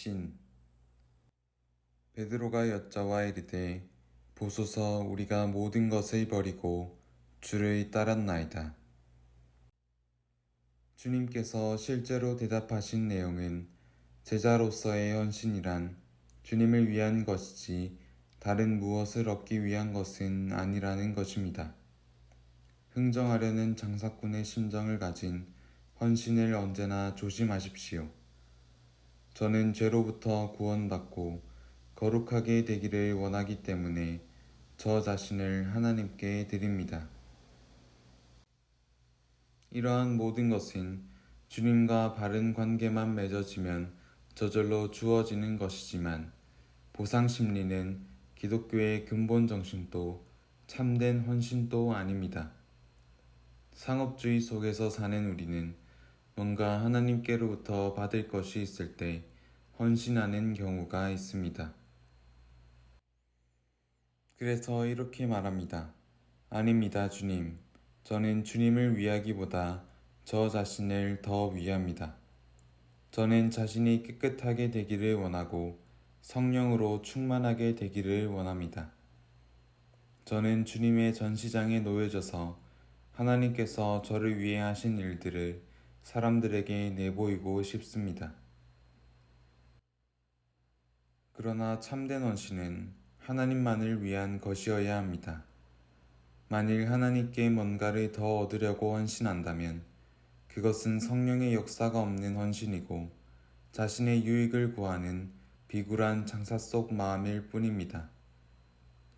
헌신 베드로가 여자와 이르되 보소서 우리가 모든 것을 버리고 주를 따랐나이다. 주님께서 실제로 대답하신 내용은 제자로서의 헌신이란 주님을 위한 것이지 다른 무엇을 얻기 위한 것은 아니라는 것입니다. 흥정하려는 장사꾼의 심정을 가진 헌신을 언제나 조심하십시오. 저는 죄로부터 구원받고 거룩하게 되기를 원하기 때문에 저 자신을 하나님께 드립니다. 이러한 모든 것은 주님과 바른 관계만 맺어지면 저절로 주어지는 것이지만 보상 심리는 기독교의 근본 정신도 참된 헌신도 아닙니다. 상업주의 속에서 사는 우리는 뭔가 하나님께로부터 받을 것이 있을 때 헌신하는 경우가 있습니다. 그래서 이렇게 말합니다. 아닙니다, 주님. 저는 주님을 위하기보다 저 자신을 더 위합니다. 저는 자신이 깨끗하게 되기를 원하고 성령으로 충만하게 되기를 원합니다. 저는 주님의 전시장에 놓여져서 하나님께서 저를 위해 하신 일들을 사람들에게 내보이고 싶습니다. 그러나 참된 헌신은 하나님만을 위한 것이어야 합니다. 만일 하나님께 뭔가를 더 얻으려고 헌신한다면 그것은 성령의 역사가 없는 헌신이고 자신의 유익을 구하는 비굴한 장사 속 마음일 뿐입니다.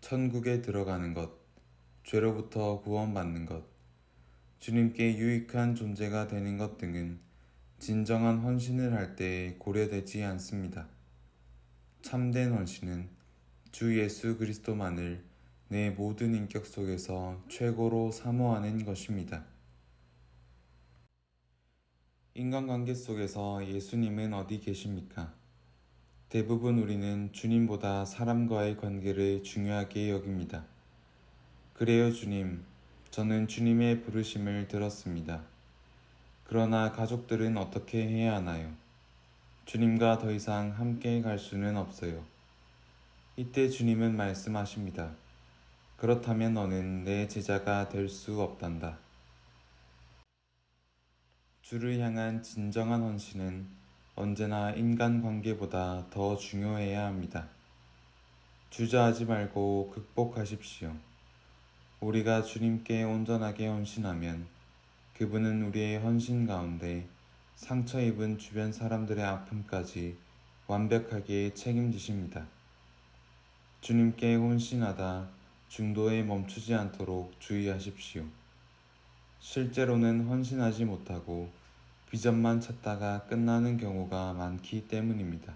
천국에 들어가는 것, 죄로부터 구원받는 것, 주님께 유익한 존재가 되는 것 등은 진정한 헌신을 할때 고려되지 않습니다. 참된 헌신은 주 예수 그리스도만을 내 모든 인격 속에서 최고로 사모하는 것입니다. 인간관계 속에서 예수님은 어디 계십니까? 대부분 우리는 주님보다 사람과의 관계를 중요하게 여깁니다. 그래요, 주님. 저는 주님의 부르심을 들었습니다. 그러나 가족들은 어떻게 해야 하나요? 주님과 더 이상 함께 갈 수는 없어요. 이때 주님은 말씀하십니다. 그렇다면 너는 내 제자가 될 수 없단다. 주를 향한 진정한 헌신은 언제나 인간 관계보다 더 중요해야 합니다. 주저하지 말고 극복하십시오. 우리가 주님께 온전하게 헌신하면 그분은 우리의 헌신 가운데 상처 입은 주변 사람들의 아픔까지 완벽하게 책임지십니다. 주님께 헌신하다 중도에 멈추지 않도록 주의하십시오. 실제로는 헌신하지 못하고 비전만 찾다가 끝나는 경우가 많기 때문입니다.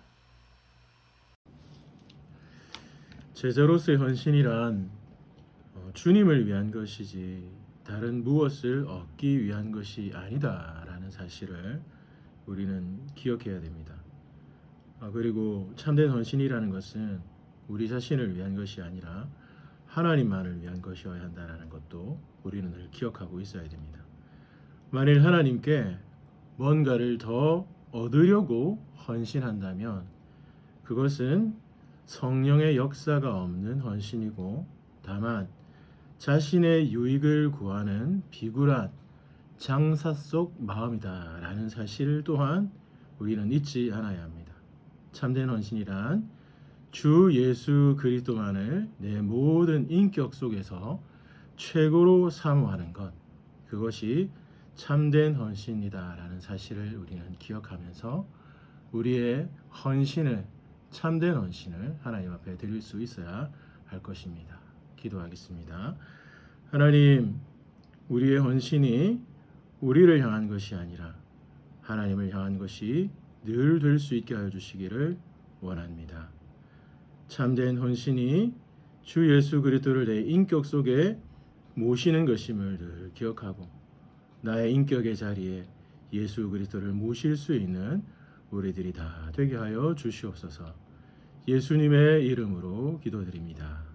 제자로서의 헌신이란 어, 주님을 위한 것이지 다른 무엇을 얻기 위한 것이 아니다라는 사실을 우리는 기억해야 됩니다. 아, 그리고 참된 헌신이라는 것은 우리 자신을 위한 것이 아니라 하나님만을 위한 것이어야 한다는 것도 우리는 늘 기억하고 있어야 됩니다. 만일 하나님께 뭔가를 더 얻으려고 헌신한다면 그것은 성령의 역사가 없는 헌신이고 다만 자신의 유익을 구하는 비굴한 장사 속 마음이다라는 사실 또한 우리는 잊지 않아야 합니다. 참된 헌신이란 주 예수 그리스도만을 내 모든 인격 속에서 최고로 사모하는 것 그것이 참된 헌신이다라는 사실을 우리는 기억하면서 우리의 헌신을 참된 헌신을 하나님 앞에 드릴 수 있어야 할 것입니다. 기도하겠습니다. 하나님, 우리의 헌신이 우리를 향한 것이 아니라 하나님을 향한 것이 늘 될 수 있게 하여 주시기를 원합니다. 참된 헌신이 주 예수 그리스도를 내 인격 속에 모시는 것임을 늘 기억하고 나의 인격의 자리에 예수 그리스도를 모실 수 있는 우리들이 다 되게 하여 주시옵소서. 예수님의 이름으로 기도드립니다.